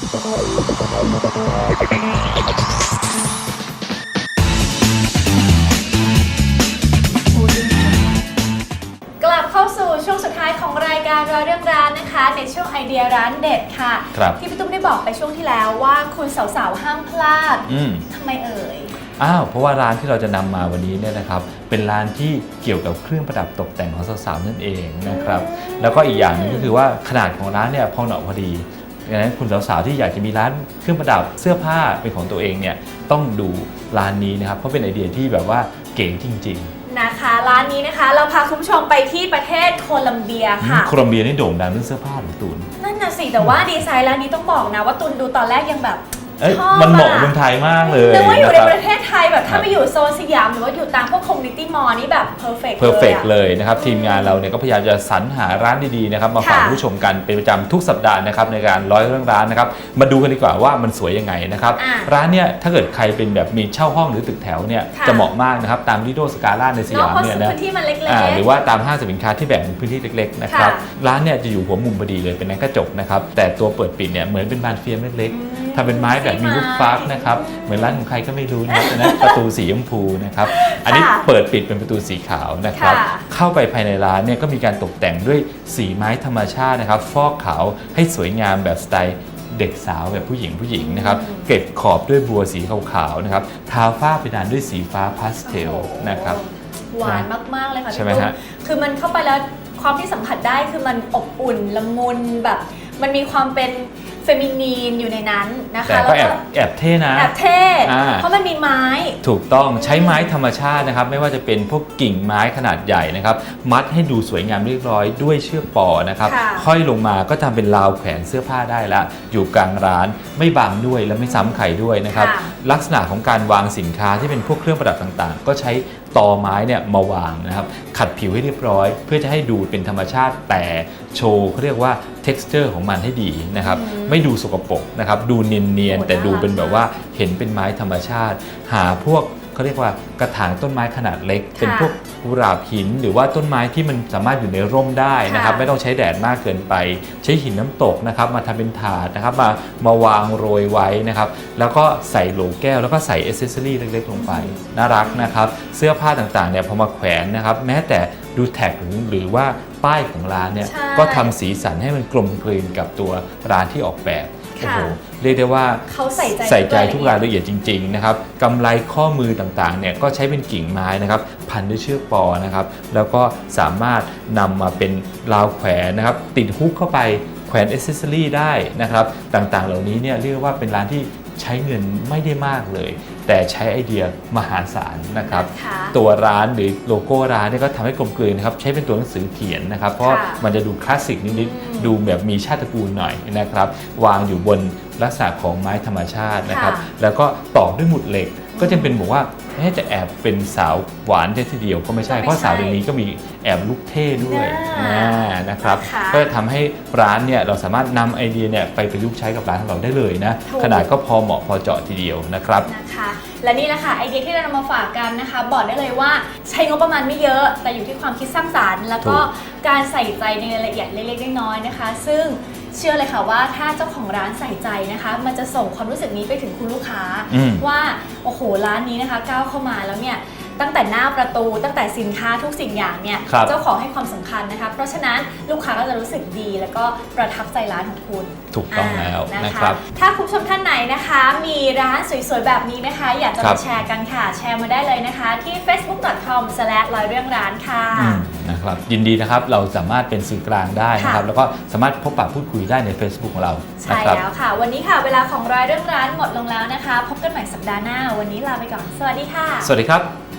กลับเข้าสู่ช่วงสุดท้ายของรายการรอยเรื่องร้านนะคะ ในช่วงไอเดียร้านเด็ดค่ะ ครับที่พี่ตุ้มได้บอกไปช่วงที่แล้วว่าคุณสาวๆห้ามพลาดอืม ทำไมเอ่ย อ้าวเพราะว่าร้านที่เราจะนำมาวันนี้เนี่ยนะครับเป็นร้านที่เกี่ยวกับเครื่องประดับตกแต่งของสาวๆนั่นเองนะครับ แล้วก็อีกอย่างหนึงก็คือว่าขนาดของร้านเนี่ยพอเหนาะพอดี ดังนั้นคุณสาวๆที่อยากจะมีร้านเครื่องประดับเสื้อผ้าเป็นของตัวเองเนี่ยต้องดูร้านนี้นะครับเพราะเป็นไอเดียที่แบบว่าเก๋จริงนะคะร้านนี้นะคะเราพาคุณผู้ชมไปที่ประเทศโคลัมเบียๆค่ะ โคลอมเบียนี่โด่งดังเรื่องเสื้อผ้าของตูน นั่นน่ะสิแต่ว่าดีไซน์ร้านนี้ต้องบอกนะว่าตุนดูตอนแรกยังแบบ เอ้ยชอบมันเหมาะอะ เมืองไทยมากเลยนึกว่าอยู่ในนะครับ ประเทศไทยแบบครัถ้าบไปอยู่โซนสยามหรือว่าอยู่ตามพวกคอมมูนิตี้มอลล์นี่แบบเพอร์เฟกต์เพอร์เฟกอะ เลยนะครับ ทีมงานเราเนี่ยก็พยายามจะสรรหาร้านดีๆนะครับมาฝากค่ะ ผู้ชมกันเป็นประจำทุกสัปดาห์นะครับในการร้อยเรื่องร้านนะครับมาดูกันดีกว่าว่ามันสวยยังไงนะครับ อะร้านเนี่ยถ้าเกิดใครเป็นแบบมีเช่าห้องหรือตึกแถวเนี่ยค่ะ จะเหมาะมากนะครับตามลิโดสกาล่าในสเนาะยามเพราะเนี่ยนะพื้นที่มันเล็ก อ่าๆหรือว่าตามห้างสรรพสินค้าที่แบ่งเป็นพื้นที่เล็กๆนะครับค่ะร้านเนี่ยจะอยู่หัวมุมพอดีเลยเป็นนั้นกระจกนะครับแต่ตัวเปิดปิดเนี่ยเหมือนเป็นบานเฟียมเล็กอืมๆ ทำเป็นไม้แบบมีลูกฟักนะครับ เหมือนร้านของใครก็ไม่รู้นะครับแต่นั้นประตูสีชมพูนะครับ อันนี้ค่ะเปิดปิดเป็นประตูสีขาวนะครับค่ะเข้าไปภายในร้านเนี่ยก็มีการตกแต่งด้วยสีไม้ธรรมชาตินะครับ ฟอกขาวให้สวยงามแบบสไตล์เด็กสาวแบบผู้หญิงผู้หญิงนะครับ เก็บขอบด้วยบัวสีขาวๆนะครับ ทาฝ้าเพดานด้วยสีฟ้าพาสเทลนะครับ หวานมากๆเลยค่ะใช่ไหมพี่ตุ้ฮะคือมันเข้าไปแล้วความที่สัมผัสได้คือมันอบอุ่นละมุนแบบ มันมีความเป็น เฟมินีนอยู่ในนั้นนะคะแต่ก็แอบแอบเท่นะ แอบเท่อ่า เพราะมันมีไม้ ถูกต้องใช้ไม้ธรรมชาตินะครับ ไม่ว่าจะเป็นพวกกิ่งไม้ขนาดใหญ่นะครับ มัดให้ดูสวยงามเรียบร้อยด้วยเชือกปอนะครับ ค่ะ ค่อยลงมาก็ทำเป็นราวแขวนเสื้อผ้าได้แล้วอยู่กลางร้านไม่บังด้วยและไม่ซ้ำใครด้วยนะครับค่ะลักษณะของการวางสินค้าที่เป็นพวกเครื่องประดับต่างๆ ก็ใช้ ตอไม้เนี่ยมาวางนะครับขัดผิวให้เรียบร้อย เพื่อจะให้ดูเป็นธรรมชาติแต่โชว์เขาเรียกว่า texture ของมันให้ดีนะครับอืมไม่ดูสกปรกนะครับดูเนียนโอ้ๆแต่ดูเป็นน่ารักแบบว่าเห็นเป็นไม้ธรรมชาติ หาพวก เขาเรียกว่ากระถางต้นไม้ขนาดเล็กค่ะเป็นพวกกุหลาบหิน หรือว่าต้นไม้ที่มันสามารถอยู่ในร่มได้นะครับค่ะไม่ต้องใช้แดดมากเกินไป ใช้หินน้ำตกนะครับ มาทำเป็นถาดนะครับ มามาวางโรยไว้นะครับ แล้วก็ใส่โหลแก้วแล้วก็ใส่เอเซสซอรี่เล็กๆลงไป น่ารักนะครับ เสื้อผ้าต่างๆเนี่ยพอมาแขวนนะครับ แม้แต่ดูแท็กหรือหรือว่าป้ายของร้านเนี่ยใช่ก็ทำสีสันให้มันกลมกลืนกับตัวร้านที่ออกแบบโอ้ ค่ะโหเรียกได้ว่าเขาใส่ใจใส่ใจรายละเอียดทุกรายละเอียดจริงๆนะครับกำไรข้อมือต่างๆเนี่ยก็ใช้เป็นกิ่งไม้นะครับพันด้วยเชือกปอนะครับ แล้วก็สามารถนำมาเป็นราวแขวนนะครับ ติดฮุกเข้าไปแขวนอ c เซสซอรี่ได้นะครับ ต่างๆเหล่านี้เนี่ยเรียกว่าเป็นร้านที่ ใช้เงินไม่ได้มากเลย แต่ใช้ไอเดียมหาศาลนะครับนะคะตัวร้านหรือโลโก้ร้านเนี่ยก็ทำให้กลมกลืนนะครับ ใช้เป็นตัวหนังสือเขียนนะครับ เพราะว่าค่ะมันจะดูคลาสสิกนิดอืมๆดูแบบมีชาติตระกูลหน่อยนะครับ วางอยู่บนลักษณะของไม้ธรรมชาตินะครับค่ะแล้วก็ตอกด้วยหมุดเหล็ก ก็จะเป็นบอกว่าเอ๊ะจะแอบเป็นสาวหวานแค่ทีเดียวก็ไม่ใช่ก็ไม่เพราะสาวใช่เดี๋ยวนี้ก็มีแอบลุกเท่ด้วยน่าอ่า นะครับ นะคะก็จะทำให้ร้านเนี่ยเราสามารถนำไอเดียเนี่ยไปประยุกต์ใช้กับร้านของเราได้เลยนะถูก ขนาดก็พอเหมาะพอเจาะทีเดียวนะครับ นะคะ และนี่แหละค่ะไอเดียที่เรานำมาฝากกันนะคะ บอกได้เลยว่าใช้งบประมาณไม่เยอะ แต่อยู่ที่ความคิดสร้างสรรค์ แล้วก็ถูก การใส่ใจในรายละเอียดเล็กๆน้อยๆนะคะ ซึ่ง เชื่อเลยค่ะว่าถ้าเจ้าของร้านใส่ใจนะคะ มันจะส่งความรู้สึกนี้ไปถึงคุณลูกค้า อืม ว่าโอ้โหร้านนี้นะคะก้าวเข้ามาแล้วเนี่ย ตั้งแต่หน้าประตู ตั้งแต่สินค้าทุกสิ่งอย่างเนี่ยครับเจ้าของให้ความสำคัญนะคะ เพราะฉะนั้นลูกค้าก็จะรู้สึกดี แล้วก็ประทับใจร้านของคุณถูกต้องแล้วอ่านะครับ ถ้าคุณผู้ชมท่านไหนนะคะ มีร้านสวยๆแบบนี้นะคะ อยากจะครัมาบ แชร์กันค่ะ แชร์มาได้เลยนะคะ ที่ facebook.com ร้อยเรื่องร้านค่ะ อืมนะครับยินดีนะครับเราสามารถเป็นสื่อกลางได้นะครับ ค่ะ แล้วก็สามารถพบปะพูดคุยได้ใน Facebook ของเราใช่นะครับแล้วค่ะ วันนี้ค่ะเวลาของร้อยเรื่องร้านหมดลงแล้วนะคะ พบกันใหม่สัปดาห์หน้า วันนี้ลาไปก่อน สวัสดีค่ะ สวัสดีครับ